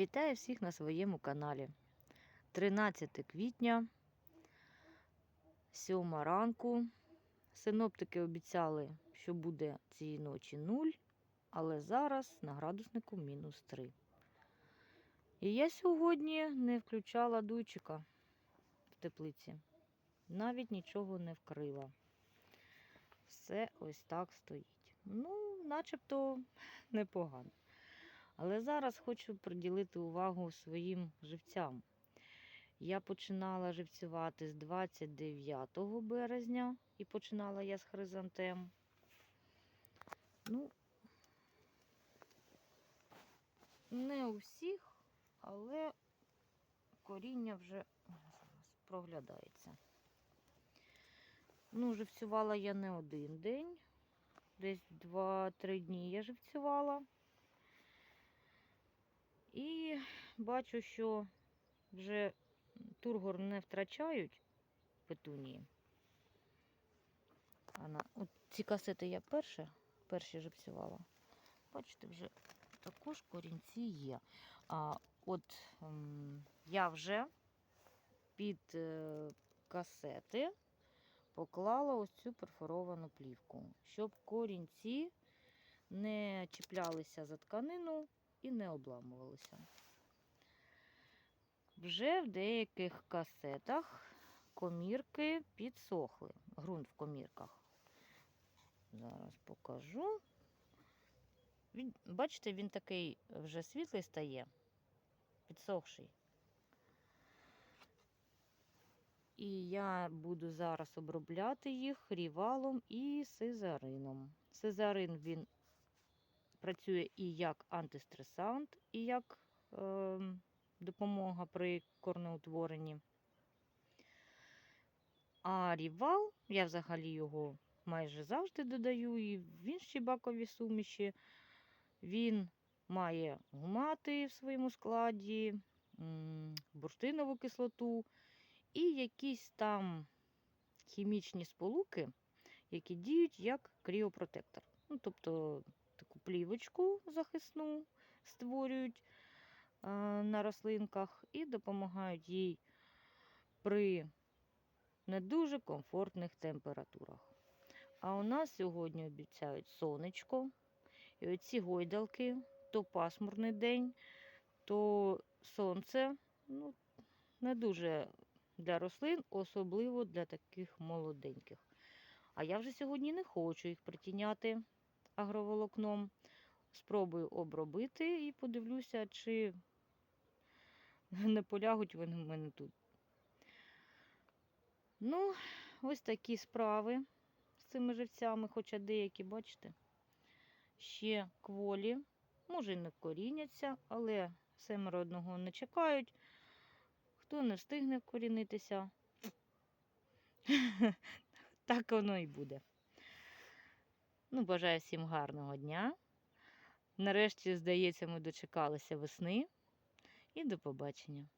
Вітаю всіх на своєму каналі. 13 квітня, 7 ранку. Синоптики обіцяли, що буде цієї ночі 0, але зараз на градуснику мінус 3. І я сьогодні не включала дуйчика в теплиці. Навіть нічого не вкрила. Все ось так стоїть. Ну, начебто непогано. Але зараз хочу приділити увагу своїм живцям. Я починала живцювати з 29 березня і починала я з хризантем. Ну, не у всіх, але коріння вже проглядається. Ну, живцювала я не один день, десь 2-3 дні я живцювала. І бачу, що вже тургор не втрачають петунії. А. От ці касети я перше, перші живцювала. Бачите, вже також корінці є. А от ем, я вже під е, касети поклала ось цю перфоровану плівку, щоб корінці не чіплялися за тканину і не обламувалися. Вже в деяких касетах комірки підсохли. Грунт в комірках. Зараз покажу. Він, бачите, він такий вже світлий стає, підсохший. І я буду зараз обробляти їх рівалом і сизарином. Сизарин він працює і як антистресант, і як е, допомога при корнеутворенні. А рівал, я взагалі його майже завжди додаю, і в інші бакові суміші. Він має гумати в своєму складі, бурштинову кислоту і якісь там хімічні сполуки, які діють як кріопротектор. Ну, тобто таку плівочку захисну створюють на рослинках і допомагають їй при не дуже комфортних температурах. А у нас сьогодні обіцяють сонечко. І оці гойдалки, то пасмурний день, то сонце ну, не дуже для рослин, особливо для таких молоденьких. А я вже сьогодні не хочу їх притіняти агроволокном. Спробую обробити і подивлюся, чи не полягуть вони в мене тут. Ну, ось такі справи з цими живцями, хоча деякі, бачите, ще кволі, може не вкоріняться, але семеро одного не чекають. Хто не встигне вкорінитися, так воно і буде. Ну, бажаю всім гарного дня. Нарешті, здається, ми дочекалися весни. І до побачення.